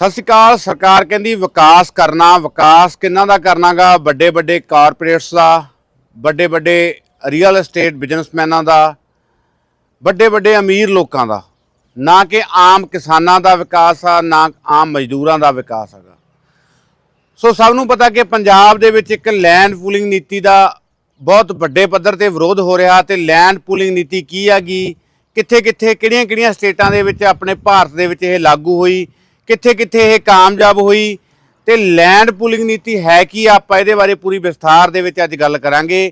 ਸਤਿ ਸ਼੍ਰੀ ਅਕਾਲ, ਸਰਕਾਰ ਕਹਿੰਦੀ ਵਿਕਾਸ ਕਰਨਾ, ਵਿਕਾਸ ਕਿੰਨਾ ਦਾ ਕਰਨਾਗਾ? ਵੱਡੇ ਵੱਡੇ ਕਾਰਪੋਰੇਟਸ ਦਾ ਵੱਡੇ ਵੱਡੇ ਰੀਅਲ ਏਸਟੇਟ ਬਿਜ਼ਨਸਮੈਨਾਂ ਦਾ ਵੱਡੇ ਵੱਡੇ ਅਮੀਰ ਲੋਕਾਂ ਦਾ। ਨਾ ਕਿ ਆਮ ਕਿਸਾਨਾਂ ਦਾ ਵਿਕਾਸ ਆ, ਨਾ ਆਮ ਮਜ਼ਦੂਰਾਂ ਦਾ ਵਿਕਾਸ ਹੈਗਾ। ਸੋ ਸਭ ਨੂੰ ਪਤਾ ਕਿ ਪੰਜਾਬ ਦੇ ਵਿੱਚ ਇੱਕ ਲੈਂਡ ਪੂਲਿੰਗ ਨੀਤੀ ਦਾ ਬਹੁਤ ਵੱਡੇ ਪੱਧਰ ਤੇ ਵਿਰੋਧ ਹੋ ਰਿਹਾ ਤੇ ਲੈਂਡ ਪੂਲਿੰਗ ਨੀਤੀ ਕੀ ਹੈਗੀ? ਕਿੱਥੇ ਕਿੱਥੇ ਕਿਹੜੀਆਂ ਕਿਹੜੀਆਂ ਸਟੇਟਾਂ ਦੇ ਵਿੱਚ ਆਪਣੇ ਭਾਰਤ ਦੇ ਵਿੱਚ ਇਹ ਲਾਗੂ ਹੋਈ? ਕਿੱਥੇ ਕਿੱਥੇ ਇਹ ਕਾਮਯਾਬ ਹੋਈ ਤੇ ਲੈਂਡ ਪੂਲਿੰਗ ਨੀਤੀ ਹੈ ਕੀ ਆਪਾਂ ਇਹਦੇ ਬਾਰੇ ਪੂਰੀ ਵਿਸਥਾਰ ਦੇ ਵਿੱਚ ਅੱਜ ਗੱਲ ਕਰਾਂਗੇ।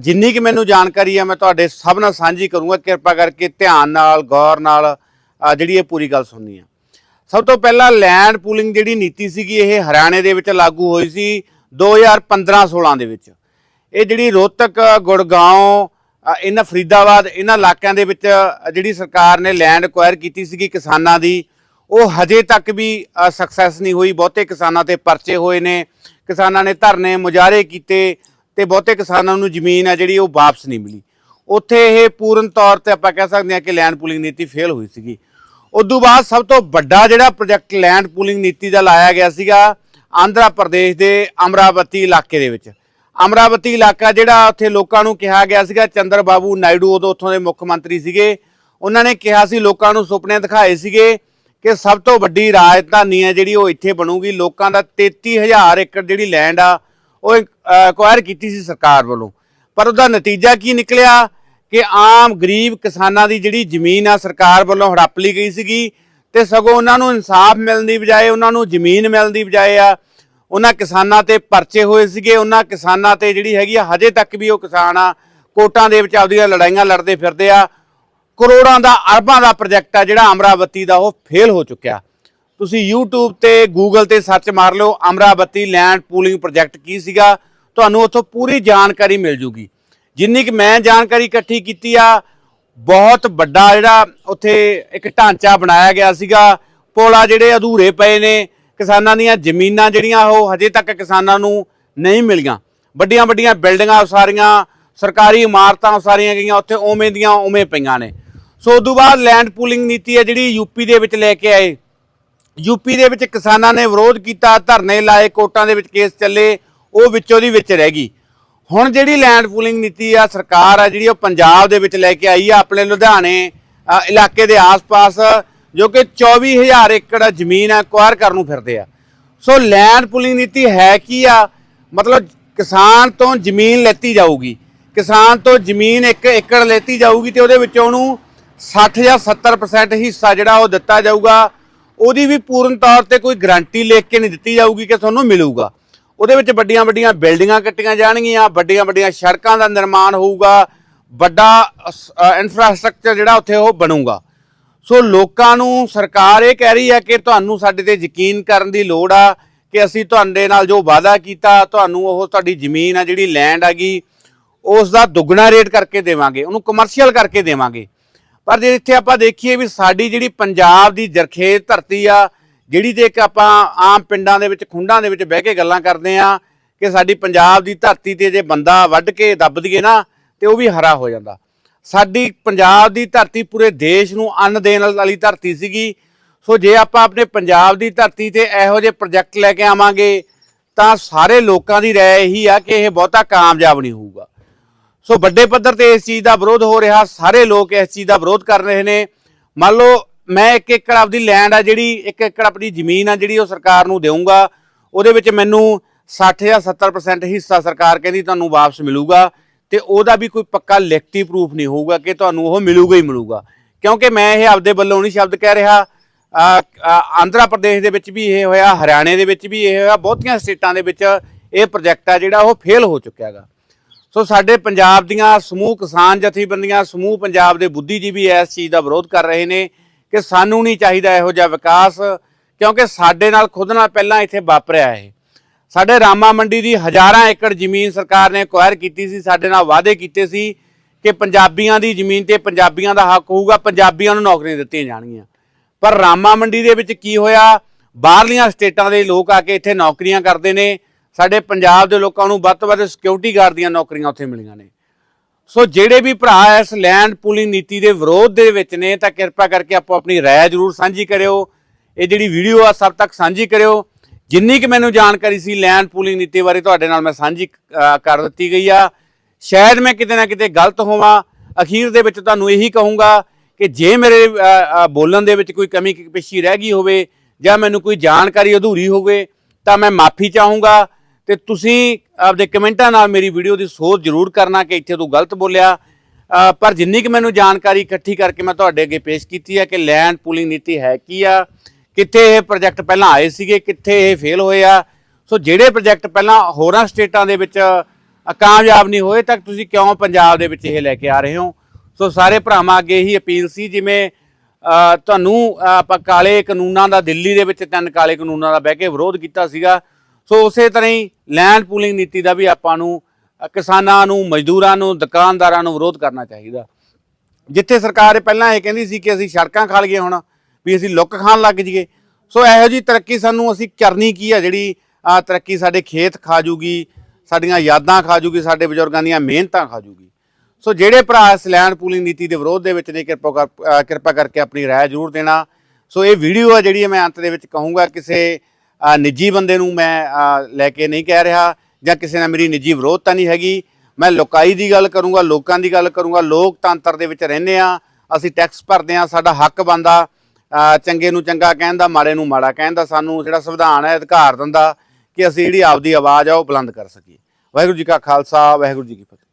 ਜਿੰਨੀ ਕਿ ਮੈਨੂੰ ਜਾਣਕਾਰੀ ਆ, ਮੈਂ ਤੁਹਾਡੇ ਸਭ ਨਾਲ ਸਾਂਝੀ ਕਰੂੰਗਾ, ਕਿਰਪਾ ਕਰਕੇ ਧਿਆਨ ਨਾਲ, ਗੌਰ ਨਾਲ ਜਿਹੜੀ ਇਹ ਪੂਰੀ ਗੱਲ ਸੁਣਨੀ ਆ। ਸਭ ਤੋਂ ਪਹਿਲਾਂ ਲੈਂਡ ਪੂਲਿੰਗ ਜਿਹੜੀ ਨੀਤੀ ਸੀਗੀ, ਇਹ ਹਰਿਆਣੇ ਦੇ ਵਿੱਚ ਲਾਗੂ ਹੋਈ ਸੀ 2015-16 ਦੇ ਵਿੱਚ। ਇਹ ਜਿਹੜੀ ਰੋਹਤਕ ਗੁੜਗਾਉਂ ਇਹਨਾਂ ਫਰੀਦਾਬਾਦ, ਇਹਨਾਂ ਇਲਾਕਿਆਂ ਦੇ ਵਿੱਚ ਜਿਹੜੀ ਸਰਕਾਰ ਨੇ ਲੈਂਡ ਅਕਵਾਇਰ ਕੀਤੀ ਸੀਗੀ ਕਿਸਾਨਾਂ ਦੀ ਉਹ ਹਜੇ ਤੱਕ ਵੀ ਸਕਸੈਸ ਨਹੀਂ ਹੋਈ। ਬਹੁਤੇ ਕਿਸਾਨਾਂ ਤੇ ਪਰਚੇ ਹੋਏ ਨੇ। ਕਿਸਾਨਾਂ ਨੇ ਧਰਨੇ ਮੁਜ਼ਾਹਰੇ ਕੀਤੇ ਤੇ ਬਹੁਤੇ ਕਿਸਾਨਾਂ ਨੂੰ ਜ਼ਮੀਨ ਆ ਜਿਹੜੀ ਉਹ ਵਾਪਸ ਨਹੀਂ ਮਿਲੀ। ਉੱਥੇ ਇਹ ਪੂਰਨ ਤੌਰ ਤੇ ਆਪਾਂ ਕਹਿ ਸਕਦੇ ਹਾਂ ਕਿ ਲੈਂਡ ਪੂਲਿੰਗ ਨੀਤੀ ਫੇਲ ਹੋਈ ਸੀਗੀ। ਉਦੋਂ ਬਾਅਦ ਸਭ ਤੋਂ ਵੱਡਾ ਜਿਹੜਾ ਪ੍ਰੋਜੈਕਟ ਲੈਂਡ ਪੂਲਿੰਗ ਨੀਤੀ ਦਾ ਲਾਇਆ ਗਿਆ ਸੀਗਾ, ਆਂਧਰਾ ਪ੍ਰਦੇਸ਼ ਦੇ ਅਮਰਾਵਤੀ ਇਲਾਕੇ ਦੇ ਵਿੱਚ। ਅਮਰਾਵਤੀ ਇਲਾਕਾ ਜਿਹੜਾ ਉੱਥੇ ਲੋਕਾਂ ਨੂੰ ਕਿਹਾ ਗਿਆ ਸੀਗਾ, ਚੰਦਰ ਬਾਬੂ ਨਾਇਡੂ ਉਦੋਂ ਉੱਥੋਂ ਦੇ ਮੁੱਖ ਮੰਤਰੀ ਸੀਗੇ। ਉਹਨਾਂ ਨੇ ਕਿਹਾ ਸੀ, ਲੋਕਾਂ ਨੂੰ ਸੁਪਨੇ ਦਿਖਾਏ ਸੀਗੇ ਕਿ ਸਭ ਤੋਂ ਵੱਡੀ ਰਾਜਧਾਨੀ ਹੈ ਜਿਹੜੀ ਉਹ ਇੱਥੇ ਬਣੂਗੀ। ਲੋਕਾਂ ਦਾ 33000 ਏਕੜ ਜਿਹੜੀ ਲੈਂਡ ਆ, ਉਹ ਐਕਵਾਇਰ ਕੀਤੀ ਸੀ ਸਰਕਾਰ ਵੱਲੋਂ। ਪਰ ਉਹਦਾ ਨਤੀਜਾ ਕੀ ਨਿਕਲਿਆ? ਕਿ ਆਮ ਗਰੀਬ ਕਿਸਾਨਾਂ ਦੀ ਜਿਹੜੀ ਜ਼ਮੀਨ ਆ, ਸਰਕਾਰ ਵੱਲੋਂ ਹੜੱਪ ਲਈ ਗਈ ਸੀਗੀ ਤੇ ਸਗੋਂ ਉਹਨਾਂ ਨੂੰ ਇਨਸਾਫ ਮਿਲਣ ਦੀ ਬਜਾਏ, ਉਹਨਾਂ ਨੂੰ ਜ਼ਮੀਨ ਮਿਲਣ ਦੀ ਬਜਾਏ ਆ, ਉਹਨਾਂ ਕਿਸਾਨਾਂ ਤੇ ਪਰਚੇ ਹੋਏ ਸੀਗੇ। ਉਹਨਾਂ ਕਿਸਾਨਾਂ ਤੇ ਜਿਹੜੀ ਹੈਗੀ ਆ, ਹਜੇ ਤੱਕ ਵੀ ਉਹ ਕਿਸਾਨ ਆ, ਕੋਟਾਂ ਦੇ ਵਿੱਚ ਆਪਦੀਆਂ ਲੜਾਈਆਂ ਲੜਦੇ ਫਿਰਦੇ ਆ। ਕਰੋੜਾਂ ਦਾ, ਅਰਬਾਂ ਦਾ ਪ੍ਰੋਜੈਕਟ ਆ ਜਿਹੜਾ ਅਮਰਾਵਤੀ ਦਾ, ਉਹ ਫੇਲ ਹੋ ਚੁੱਕਿਆ। ਤੁਸੀਂ YouTube ਤੇ, Google ਤੇ ਸਰਚ ਮਾਰ ਲਿਓ, ਅਮਰਾਵਤੀ ਲੈਂਡ ਪੂਲਿੰਗ ਪ੍ਰੋਜੈਕਟ ਕੀ ਸੀਗਾ? ਤੁਹਾਨੂੰ ਉੱਥੋਂ ਪੂਰੀ ਜਾਣਕਾਰੀ ਮਿਲ ਜੂਗੀ। ਜਿੰਨੀ ਕਿ ਮੈਂ ਜਾਣਕਾਰੀ ਇਕੱਠੀ ਕੀਤੀ ਆ, ਬਹੁਤ ਵੱਡਾ ਜਿਹੜਾ ਉੱਥੇ ਇੱਕ ਢਾਂਚਾ ਬਣਾਇਆ ਗਿਆ ਸੀਗਾ। ਪੁਲ ਜਿਹੜੇ ਅਧੂਰੇ ਪਏ ਨੇ, ਕਿਸਾਨਾਂ ਦੀਆਂ ਜ਼ਮੀਨਾਂ ਜਿਹੜੀਆਂ, ਉਹ ਹਜੇ ਤੱਕ ਕਿਸਾਨਾਂ ਨੂੰ ਨਹੀਂ ਮਿਲੀਆਂ। ਵੱਡੀਆਂ ਵੱਡੀਆਂ ਬਿਲਡਿੰਗਾਂ ਉਸਾਰੀਆਂ, ਸਰਕਾਰੀ ਇਮਾਰਤਾਂ ਉਸਾਰੀਆਂ ਗਈਆਂ, ਉੱਥੇ ਉਵੇਂ ਦੀਆਂ ਉਵੇਂ ਪਈਆਂ ਨੇ। ਸੋ ਉਦੋਂ ਬਾਅਦ ਲੈਂਡ ਪੂਲਿੰਗ ਨੀਤੀ ਹੈ ਜਿਹੜੀ ਯੂਪੀ ਦੇ ਵਿੱਚ ਲੈ ਕੇ ਆਏ। ਯੂਪੀ ਦੇ ਵਿੱਚ ਕਿਸਾਨਾਂ ਨੇ ਵਿਰੋਧ ਕੀਤਾ, ਧਰਨੇ ਲਾਏ, ਕੋਰਟਾਂ ਦੇ ਵਿੱਚ ਕੇਸ ਚੱਲੇ, ਉਹ ਵਿੱਚੋਂ ਦੀ ਵਿੱਚ ਰਹਿ ਗਈ। ਹੁਣ ਜਿਹੜੀ ਲੈਂਡ ਪੂਲਿੰਗ ਨੀਤੀ ਆ, ਸਰਕਾਰ ਆ ਜਿਹੜੀ ਉਹ ਪੰਜਾਬ ਦੇ ਵਿੱਚ ਲੈ ਕੇ ਆਈ ਆ, ਆਪਣੇ ਲੁਧਿਆਣੇ ਇਲਾਕੇ ਦੇ ਆਸ-ਪਾਸ, ਜੋ ਕਿ 24000 ਏਕੜ ਜ਼ਮੀਨ ਐਕਵਾਇਰ ਕਰਨ ਨੂੰ ਫਿਰਦੇ ਆ। ਸੋ ਲੈਂਡ ਪੂਲਿੰਗ ਨੀਤੀ ਹੈ ਕੀ ਆ? ਮਤਲਬ ਕਿਸਾਨ ਤੋਂ ਜ਼ਮੀਨ ਲੈਤੀ ਜਾਊਗੀ। ਕਿਸਾਨ ਤੋਂ ਜ਼ਮੀਨ ਇੱਕ ਏਕੜ ਲੈਤੀ ਜਾਊਗੀ ਤੇ ਉਹਦੇ ਵਿੱਚੋਂ ਉਹਨੂੰ 60 ਜਾਂ 70% ਹਿੱਸਾ ਜਿਹੜਾ ਉਹ ਦਿੱਤਾ ਜਾਊਗਾ, ਉਹਦੀ ਵੀ ਪੂਰਨ ਤੌਰ ਤੇ ਕੋਈ ਗਾਰੰਟੀ ਲਿਖ ਕੇ ਨਹੀਂ ਦਿੱਤੀ ਜਾਊਗੀ ਕਿ ਤੁਹਾਨੂੰ ਮਿਲੂਗਾ। ਉਹਦੇ ਵਿੱਚ ਵੱਡੀਆਂ ਵੱਡੀਆਂ ਬਿਲਡਿੰਗਾਂ ਕੱਟੀਆਂ ਜਾਣਗੀਆਂ ਵੱਡੀਆਂ ਵੱਡੀਆਂ ਸੜਕਾਂ ਦਾ ਨਿਰਮਾਣ ਹੋਊਗਾ, ਵੱਡਾ ਇਨਫਰਾਸਟ੍ਰਕਚਰ ਜਿਹੜਾ ਉੱਥੇ ਉਹ ਬਣੂਗਾ। ਸੋ ਲੋਕਾਂ ਨੂੰ ਸਰਕਾਰ ਇਹ ਕਹਿ ਰਹੀ ਹੈ ਕਿ ਤੁਹਾਨੂੰ ਸਾਡੇ ਤੇ ਯਕੀਨ ਕਰਨ ਦੀ ਲੋੜ ਆ ਕਿ ਅਸੀਂ ਤੁਹਾਡੇ ਨਾਲ ਜੋ ਵਾਅਦਾ ਕੀਤਾ, ਤੁਹਾਨੂੰ ਉਹ ਤੁਹਾਡੀ ਜ਼ਮੀਨ ਆ ਜਿਹੜੀ ਲੈਂਡ ਹੈਗੀ, ਉਸ ਦਾ ਦੁੱਗਣਾ ਰੇਟ ਕਰਕੇ ਦੇਵਾਂਗੇ, ਉਹਨੂੰ ਕਮਰਸ਼ੀਅਲ ਕਰਕੇ ਦੇਵਾਂਗੇ। ਪਰ ਜੇ ਇੱਥੇ ਆਪਾਂ ਦੇਖੀਏ ਵੀ ਸਾਡੀ ਜਿਹੜੀ ਪੰਜਾਬ ਦੀ ਜਰਖੇਜ਼ ਧਰਤੀ ਆ, ਜਿਹੜੀ ਤੇ ਇੱਕ ਆਪਾਂ ਆਮ ਪਿੰਡਾਂ ਦੇ ਵਿੱਚ, ਖੁੰਡਾਂ ਦੇ ਵਿੱਚ ਬਹਿ ਕੇ ਗੱਲਾਂ ਕਰਦੇ ਆ ਕਿ ਸਾਡੀ ਪੰਜਾਬ ਦੀ ਧਰਤੀ ਤੇ ਜੇ ਬੰਦਾ ਵੱਢ ਕੇ ਦੱਬ ਦਈਏ ਨਾ, ਤੇ ਉਹ ਵੀ ਹਰਾ ਹੋ ਜਾਂਦਾ। ਸਾਡੀ ਪੰਜਾਬ ਦੀ ਧਰਤੀ ਪੂਰੇ ਦੇਸ਼ ਨੂੰ ਅੰਨ ਦੇਣ ਵਾਲੀ ਧਰਤੀ ਸੀਗੀ। ਸੋ ਜੇ ਆਪਾਂ ਆਪਣੇ ਪੰਜਾਬ ਦੀ ਧਰਤੀ ਤੇ ਇਹੋ ਜਿਹੇ ਪ੍ਰੋਜੈਕਟ ਲੈ ਕੇ ਆਵਾਂਗੇ, ਤਾਂ ਸਾਰੇ ਲੋਕਾਂ ਦੀ ਰਾਏ ਇਹੀ ਆ ਕਿ ਇਹ ਬਹੁਤਾ ਕਾਮਯਾਬ ਨਹੀਂ ਹੋਊਗਾ। ਸੋ ਵੱਡੇ ਪੱਧਰ ਤੇ ਇਸ ਚੀਜ਼ ਦਾ ਵਿਰੋਧ ਹੋ ਰਿਹਾ, ਸਾਰੇ ਲੋਕ ਇਸ ਚੀਜ਼ ਦਾ ਵਿਰੋਧ ਕਰ ਰਹੇ ਨੇ। ਮੰਨ ਲਓ, ਮੈਂ ਇੱਕ ਏਕੜ ਆਪਦੀ ਲੈਂਡ ਆ ਜਿਹੜੀ, ਇੱਕ ਏਕੜ ਆਪਣੀ ਜ਼ਮੀਨ ਆ ਜਿਹੜੀ ਉਹ ਸਰਕਾਰ ਨੂੰ ਦੇਵਾਂਗਾ ਉਹਦੇ ਵਿੱਚ ਮੈਨੂੰ 60 ਜਾਂ 70% ਹਿੱਸਾ ਸਰਕਾਰ ਕਹਿੰਦੀ ਤੁਹਾਨੂੰ ਵਾਪਸ ਮਿਲੂਗਾ ਤੇ ਉਹਦਾ ਵੀ ਕੋਈ ਪੱਕਾ ਲਿਖਤੀ ਪ੍ਰੂਫ ਨਹੀਂ ਹੋਊਗਾ ਕਿ ਤੁਹਾਨੂੰ ਉਹ ਮਿਲੂਗਾ ਹੀ ਮਿਲੂਗਾ। ਕਿਉਂਕਿ ਮੈਂ ਇਹ ਆਪਦੇ ਵੱਲੋਂ ਨਹੀਂ ਸ਼ਬਦ ਕਹਿ ਰਿਹਾ। ਆਂਧਰਾ ਪ੍ਰਦੇਸ਼ ਦੇ ਵਿੱਚ ਵੀ ਇਹ ਹੋਇਆ, ਹਰਿਆਣੇ ਦੇ ਵਿੱਚ ਵੀ ਇਹ ਹੋਇਆ, ਬਹੁਤੀਆਂ ਸਟੇਟਾਂ ਦੇ ਵਿੱਚ ਇਹ ਪ੍ਰੋਜੈਕਟ ਆ ਜਿਹੜਾ ਉਹ ਫੇਲ ਹੋ ਚੁੱਕਿਆ ਹੈਗਾ। ਸੋ ਸਾਡੇ ਪੰਜਾਬ ਦੀਆਂ ਸਮੂਹ ਕਿਸਾਨ ਜਥੇਬੰਦੀਆਂ, ਸਮੂਹ ਪੰਜਾਬ ਦੇ ਬੁੱਧੀਜੀਵੀ ਇਸ ਚੀਜ਼ ਦਾ ਵਿਰੋਧ ਕਰ ਰਹੇ ਨੇ ਕਿ ਸਾਨੂੰ ਨਹੀਂ ਚਾਹੀਦਾ ਇਹੋ ਜਿਹਾ ਵਿਕਾਸ, ਕਿਉਂਕਿ ਸਾਡੇ ਨਾਲ ਖੁਦ ਨਾਲ ਪਹਿਲਾਂ ਇੱਥੇ ਵਾਪਰਿਆ ਇਹ। ਸਾਡੇ ਰਾਮਾ ਮੰਡੀ ਦੀ ਹਜ਼ਾਰਾਂ ਏਕੜ ਜ਼ਮੀਨ ਸਰਕਾਰ ਨੇ ਅਕਵਾਇਰ ਕੀਤੀ ਸੀ, ਸਾਡੇ ਨਾਲ ਵਾਅਦੇ ਕੀਤੇ ਸੀ ਕਿ ਪੰਜਾਬੀਆਂ ਦੀ ਜ਼ਮੀਨ ਤੇ ਪੰਜਾਬੀਆਂ ਦਾ ਹੱਕ ਹੋਊਗਾ, ਪੰਜਾਬੀਆਂ ਨੂੰ ਨੌਕਰੀਆਂ ਦਿੱਤੀਆਂ ਜਾਣਗੀਆਂ। ਪਰ ਰਾਮਾ ਮੰਡੀ ਦੇ ਵਿੱਚ ਕੀ ਹੋਇਆ? ਬਾਹਰਲੀਆਂ ਸਟੇਟਾਂ ਦੇ ਲੋਕ ਆ ਕੇ ਇੱਥੇ ਨੌਕਰੀਆਂ ਕਰਦੇ ਨੇ ਸਾਡੇ ਪੰਜਾਬ ਦੇ ਲੋਕਾਂ ਨੂੰ ਵੱਧ ਤੋਂ ਵੱਧ ਸਿਕਿਉਰਿਟੀ ਗਾਰਡ ਦੀਆਂ ਨੌਕਰੀਆਂ ਉੱਥੇ ਮਿਲੀਆਂ ਨੇ। ਸੋ ਜਿਹੜੇ ਵੀ ਭਰਾ ਇਸ ਲੈਂਡ ਪੂਲਿੰਗ ਨੀਤੀ ਦੇ ਵਿਰੋਧ ਦੇ ਵਿੱਚ ਨੇ, ਤਾਂ ਕਿਰਪਾ ਕਰਕੇ ਆਪੋ ਆਪਣੀ ਰਾਏ ਜ਼ਰੂਰ ਸਾਂਝੀ ਕਰਿਓ। ਇਹ ਜਿਹੜੀ ਵੀਡੀਓ ਆ, ਸਭ ਤੱਕ ਸਾਂਝੀ ਕਰਿਓ। ਜਿੰਨੀ ਕਿ ਮੈਨੂੰ ਜਾਣਕਾਰੀ ਸੀ ਲੈਂਡ ਪੂਲਿੰਗ ਨੀਤੀ ਬਾਰੇ, ਤੁਹਾਡੇ ਨਾਲ ਮੈਂ ਸਾਂਝੀ ਕਰ ਦਿੱਤੀ ਗਈ ਆ। ਸ਼ਾਇਦ ਮੈਂ ਕਿਤੇ ਨਾ ਕਿਤੇ ਗਲਤ ਹੋਵਾਂ। ਅਖੀਰ ਦੇ ਵਿੱਚ ਤੁਹਾਨੂੰ ਇਹੀ ਕਹੂੰਗਾ ਕਿ ਜੇ ਮੇਰੇ ਬੋਲਣ ਦੇ ਵਿੱਚ ਕੋਈ ਕਮੀ ਪੇਸ਼ੀ ਰਹਿ ਗਈ ਹੋਵੇ ਜਾਂ ਮੈਨੂੰ ਕੋਈ ਜਾਣਕਾਰੀ ਅਧੂਰੀ ਹੋਵੇ, ਤਾਂ ਮੈਂ ਮਾਫੀ ਚਾਹੂੰਗਾ। ਤੇ ਤੁਸੀਂ ਆਪਦੇ ਕਮੈਂਟਾਂ ਨਾਲ ਮੇਰੀ ਵੀਡੀਓ ਦੀ ਸੋਧ ਜ਼ਰੂਰ ਕਰਨਾ ਕਿ ਇੱਥੇ ਤੂੰ ਗਲਤ ਬੋਲਿਆ। ਪਰ ਜਿੰਨੀ ਕਿ ਮੈਨੂੰ ਜਾਣਕਾਰੀ ਇਕੱਠੀ ਕਰਕੇ ਮੈਂ ਤੁਹਾਡੇ ਅੱਗੇ ਪੇਸ਼ ਕੀਤੀ ਹੈ ਕਿ ਲੈਂਡ ਪੂਲਿੰਗ ਨੀਤੀ ਹੈ ਕੀ ਆ, ਕਿੱਥੇ ਇਹ ਪ੍ਰੋਜੈਕਟ ਪਹਿਲਾਂ ਆਏ ਸੀਗੇ, ਕਿੱਥੇ ਇਹ ਫੇਲ ਹੋਏ ਆ। ਸੋ ਜਿਹੜੇ ਪ੍ਰੋਜੈਕਟ ਪਹਿਲਾਂ ਹੋਰਾਂ ਸਟੇਟਾਂ ਦੇ ਵਿੱਚ ਕਾਮਯਾਬ ਨਹੀਂ ਹੋਏ ਤਾਂ ਤੁਸੀਂ ਕਿਉਂ ਪੰਜਾਬ ਦੇ ਵਿੱਚ ਇਹ ਲੈ ਕੇ ਆ ਰਹੇ ਹੋ? ਸੋ ਸਾਰੇ ਭਰਾਵਾਂ ਅੱਗੇ ਹੀ ਅਪੀਲ ਸੀ, ਜਿਵੇਂ ਤੁਹਾਨੂੰ ਆਪਾਂ ਕਾਲੇ ਕਾਨੂੰਨਾਂ ਦਾ ਦਿੱਲੀ ਦੇ ਵਿੱਚ ਤਿੰਨ ਕਾਲੇ ਕਾਨੂੰਨਾਂ ਦਾ ਬਹਿ ਕੇ ਵਿਰੋਧ ਕੀਤਾ ਸੀਗਾ। ਸੋ ਉਸੇ ਤਰ੍ਹਾਂ ਹੀ ਲੈਂਡ ਪੂਲਿੰਗ ਨੀਤੀ ਦਾ ਵੀ ਆਪਾਂ ਨੂੰ ਕਿਸਾਨਾਂ ਨੂੰ, ਮਜ਼ਦੂਰਾਂ ਨੂੰ, ਦੁਕਾਨਦਾਰਾਂ ਨੂੰ ਵਿਰੋਧ ਕਰਨਾ ਚਾਹੀਦਾ। ਜਿੱਥੇ ਸਰਕਾਰ ਪਹਿਲਾਂ ਇਹ ਕਹਿੰਦੀ ਸੀ ਕਿ ਅਸੀਂ ਸੜਕਾਂ ਖਾ ਲਈਏ ਹੁਣ, ਵੀ ਅਸੀਂ ਲੁੱਕ ਖਾਣ ਲੱਗ ਜਾਈਏ। ਸੋ ਇਹੋ ਜੀ ਤਰੱਕੀ ਸਾਨੂੰ ਅਸੀਂ ਕਰਨੀ ਕੀ ਆ, ਜਿਹੜੀ ਆ ਤਰੱਕੀ ਸਾਡੇ ਖੇਤ ਖਾ ਜੂਗੀ, ਸਾਡੀਆਂ ਯਾਦਾਂ ਖਾ ਜੂਗੀ, ਸਾਡੇ ਬਜ਼ੁਰਗਾਂ ਦੀਆਂ ਮਿਹਨਤਾਂ ਖਾ ਜੂਗੀ। ਸੋ ਜਿਹੜੇ ਭਰਾ ਇਸ ਲੈਂਡ ਪੂਲਿੰਗ ਨੀਤੀ ਦੇ ਵਿਰੋਧ ਦੇ ਵਿੱਚ ਨੇ, ਕਿਰਪਾ ਕਰ- ਕਿਰਪਾ ਕਰਕੇ ਆਪਣੀ ਰਾਏ ਜ਼ਰੂਰ ਦੇਣਾ। ਸੋ ਇਹ ਵੀਡੀਓ ਆ ਜਿਹੜੀ ਮੈਂ ਅੰਤ ਦੇ ਵਿੱਚ ਕਹੂੰਗਾ, ਕਿਸੇ ਨਿੱਜੀ ਬੰਦੇ ਨੂੰ ਮੈਂ ਲੈ ਕੇ ਨਹੀਂ ਕਹਿ ਰਿਹਾ ਜਾਂ ਕਿਸੇ ਨਾਲ ਮੇਰੀ ਨਿੱਜੀ ਵਿਰੋਧਤਾ ਨਹੀਂ ਹੈਗੀ। ਮੈਂ ਲੋਕਾਈ ਦੀ ਗੱਲ ਕਰੂੰਗਾ, ਲੋਕਾਂ ਦੀ ਗੱਲ ਕਰੂੰਗਾ, ਲੋਕਤੰਤਰ ਦੇ ਵਿੱਚ ਰਹਿੰਦੇ ਆ ਅਸੀਂ ਟੈਕਸ ਭਰਦੇ ਆ ਸਾਡਾ ਹੱਕ ਬੰਦਾ ਚੰਗੇ ਨੂੰ ਚੰਗਾ ਕਹਿਣ ਦਾ, ਮਾੜੇ ਨੂੰ ਮਾੜਾ ਕਹਿਣ ਦਾ, ਸਾਨੂੰ ਜਿਹੜਾ ਸੰਵਿਧਾਨ ਹੈ, ਅਧਿਕਾਰ ਦਿੰਦਾ ਕਿ ਅਸੀਂ ਜਿਹੜੀ ਆਪਦੀ ਆਵਾਜ਼ ਆ ਉਹ ਬੁਲੰਦ ਕਰ ਸਕੀਏ। ਵਾਹਿਗੁਰੂ ਜੀ ਕਾ ਖਾਲਸਾ, ਵਾਹਿਗੁਰੂ ਜੀ ਕੀ ਫਤਿਹ।